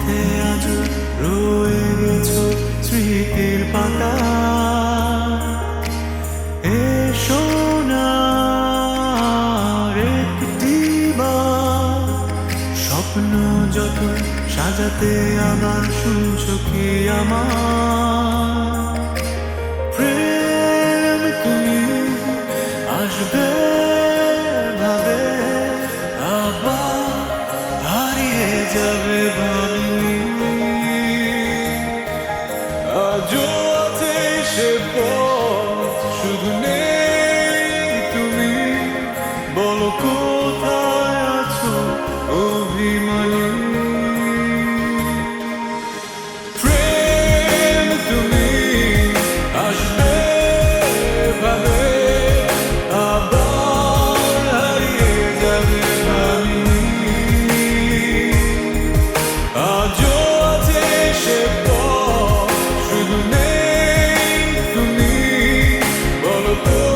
পথে আজ রয়ে স্মৃতির পাতা। স্বপ্ন সাজাতে আবার শুনছো কি আমার? প্রেম তুমি আসবে ভাবে, আবার হারিয়ে যাবে I'll do what they should for Oh.